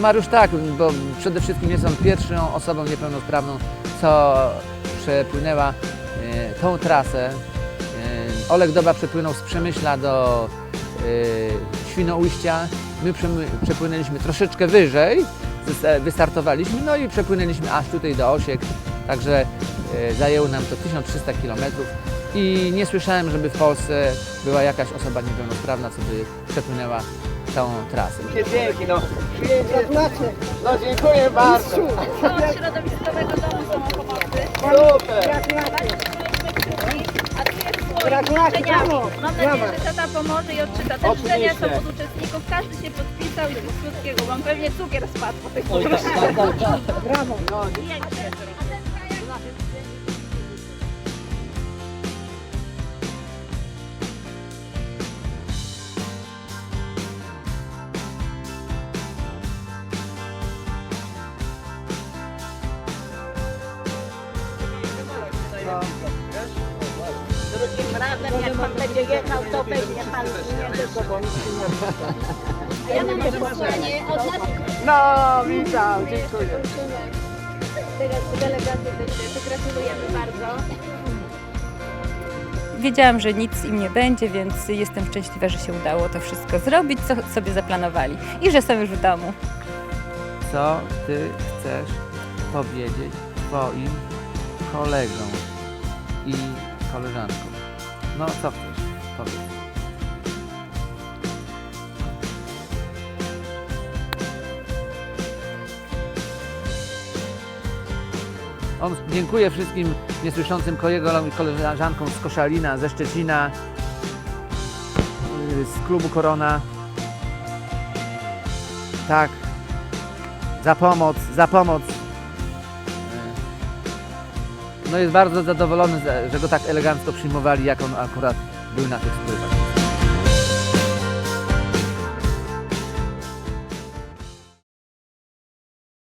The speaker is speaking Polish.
Mariusz tak, bo przede wszystkim jest on pierwszą osobą niepełnosprawną, co przepłynęła e, tą trasę. E, Olek Doba przepłynął z Przemyśla do e, Świnoujścia. My przepłynęliśmy troszeczkę wyżej, wystartowaliśmy, no i przepłynęliśmy aż tutaj do Osiek, także zajęło nam to 1300 km i nie słyszałem, żeby w Polsce była jakaś osoba niepełnosprawna, co by przepłynęła tą trasę. Dzięki, no. No dziękuję bardzo. Od środowiskowego domu samopomocy. Super. A tu jest swoje życzeniami. Mam nadzieję, że tata pomoże i odczyta. Te życzenia są od uczestników. Każdy się podpisał i coś krótkiego. Mam pewnie cukier spadł po tych poproszeniach. Brawo. Pięknie. Drugim razem, jak pan będzie jechał, to weźmie pan mnie ze sobą. Ja mam przesłanie od nas. No, witam, dziękuję. Delegaty też gratulujemy bardzo. Wiedziałam, że nic im nie będzie, więc jestem szczęśliwa, że się udało to wszystko zrobić, co sobie zaplanowali i że są już w domu. Co ty chcesz powiedzieć swoim kolegom i koleżankom? No, co chcesz? Powiedz. On dziękuję wszystkim niesłyszącym kolegom i koleżankom z Koszalina, ze Szczecina, yy, z klubu Korona. Tak, za pomoc, za pomoc. No jest bardzo zadowolony, że go tak elegancko przyjmowali, jak on akurat był na tych spływach.